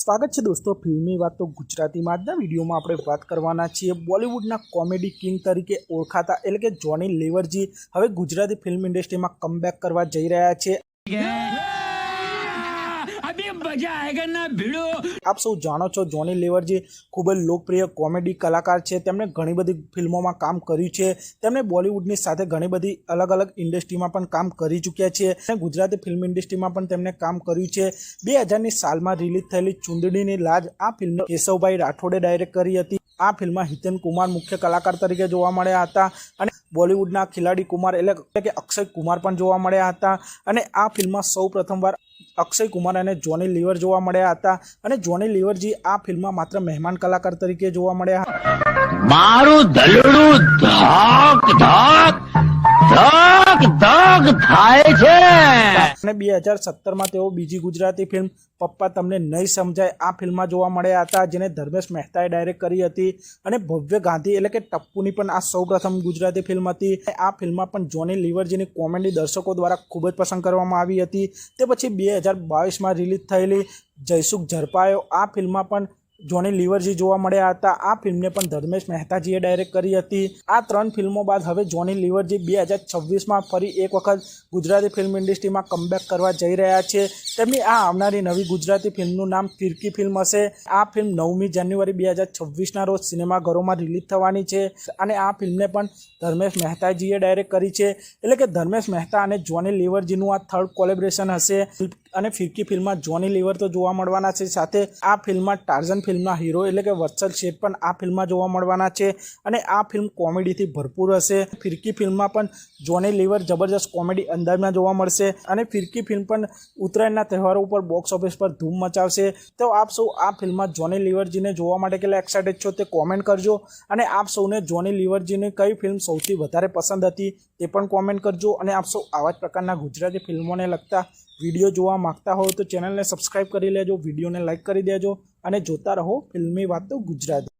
સ્વાગત છે દોસ્તો, ફિલ્મી તો ગુજરાતીમાં આજના વિડીયોમાં આપણે વાત કરવાના છીએ બોલિવૂડના કોમેડી કિંગ તરીકે ઓળખાતા એટલે કે જોની લેવરજી. હવે ગુજરાતી ફિલ્મ ઇન્ડસ્ટ્રીમાં કમબેક કરવા જઈ રહ્યા છે. अभी मजा आएगा ना भिड़ो આપ સૌ જાણો છો જોની લેવરજી ખૂબ જ લોકપ્રિય કોમેડી કલાકાર છે તેમણે ઘણી બધી ફિલ્મોમાં કામ કર્યું છે તેમણે બોલિવૂડની સાથે ઘણી બધી અલગ અલગ ઇન્ડસ્ટ્રીમાં પણ કામ કરી ચૂક્યા છે અને ગુજરાતી ફિલ્મ ઇન્ડસ્ટ્રીમાં પણ તેમણે કામ કર્યું છે બે હજારની સાલમાં રિલીઝ થયેલી ચૂંદડીની લાજ આ ફિલ્મ કેશવભાઈ રાઠોડે ડાયરેક્ટ કરી હતી આ ફિલ્મમાં હિતેન કુમાર મુખ્ય કલાકાર તરીકે જોવા મળ્યા હતા અને બોલિવૂડના ખિલાડી કુમાર એટલે એટલે કે અક્ષય કુમાર પણ જોવા મળ્યા હતા અને આ ફિલ્મમાં સૌ પ્રથમવાર અક્ષય કુમાર અને જોની લીવર જોવા મળ્યા હતા અને જોની લીવરજી આ ફિલ્મમાં માત્ર મહેમાન કલાકાર તરીકે જોવા મળ્યા મારું ધલડું ધક ધક ધક ધક થાય છે. અને બે હજાર સત્તરમાં તેઓ બીજી ગુજરાતી ફિલ્મ પપ્પા તમને નહીં સમજાય આ ફિલ્મમાં જોવા મળ્યા હતા, જેને ધર્મેશ મહેતાએ ડાયરેક્ટ કરી હતી અને ભવ્ય ગાંધી એટલે કે ટપ્પુની પણ આ સૌપ્રથમ ગુજરાતી ફિલ્મ હતી. આ ફિલ્મમાં પણ જોની લીવરજીની કોમેડી દર્શકો દ્વારા ખૂબ જ પસંદ કરવામાં આવી હતી. તે પછી બે હજાર બાવીસમાં રિલીઝ થયેલી જયસુખ ઝડપાયો આ ફિલ્મમાં પણ જોની લીવરજી જોવા મળ્યા હતા. આ ફિલ્મને પણ ધર્મેશ મહેતાજીએ ડાયરેક્ટ કરી હતી. આ ત્રણ ફિલ્મો બાદ હવે જોની લીવરજી બે હજાર છવ્વીસમાં ફરી એક વખત ગુજરાતી ફિલ્મ ઇન્ડસ્ટ્રીમાં કમબેક કરવા જઈ રહ્યા છે. તેમની આ આવનારી નવી ગુજરાતી ફિલ્મનું નામ ફિરકી ફિલ્મ હશે. આ ફિલ્મ નવમી જાન્યુઆરી બે હજાર છવ્વીસના રોજ સિનેમાઘરોમાં રિલીઝ થવાની છે અને આ ફિલ્મને પણ ધર્મેશ મહેતાજીએ ડાયરેક્ટ કરી છે. એટલે કે ધર્મેશ મહેતા અને જોની લીવરજીનું આ થર્ડ કોલેબ્રેશન હશે. અને ફિરકી ફિલ્મમાં જોની લીવર તો જોવા મળવાના છે. સાથે આ ફિલ્મમાં ટાર્ઝન ફિલ્મના હીરો એટલે કે વત્સલ શેઠ પણ આ ફિલ્મમાં જોવા મળવાના છે અને આ ફિલ્મ કોમેડીથી ભરપૂર હશે. ફિરકી ફિલ્મમાં પણ જોની લીવર જબરજસ્ત કોમેડી અંદાજમાં જોવા મળશે અને ફિરકી ફિલ્મ પણ ઉત્તરાયણના તહેવારો ઉપર બોક્સ ઓફિસ પર ધૂમ મચાવશે. તો આપ સૌ આ ફિલ્મમાં જોની લીવરજીને જોવા માટે કેટલા એક્સાઇટેડ છો તે કોમેન્ટ કરજો અને આપ સૌને જોની લીવરજીની કઈ ફિલ્મ સૌથી વધારે પસંદ હતી તે પણ કોમેન્ટ કરજો અને આપ સૌ આવા જ પ્રકારના ગુજરાતી ફિલ્મોને લગતા વીડિયો જોવા માંગતા હો તો ચેનલને સબસ્ક્રાઈબ કરી લેજો, વિડીયોને લાઇક કરી દેજો અને જોતા રહો ફિલ્મી વાતો ગુજરાતી.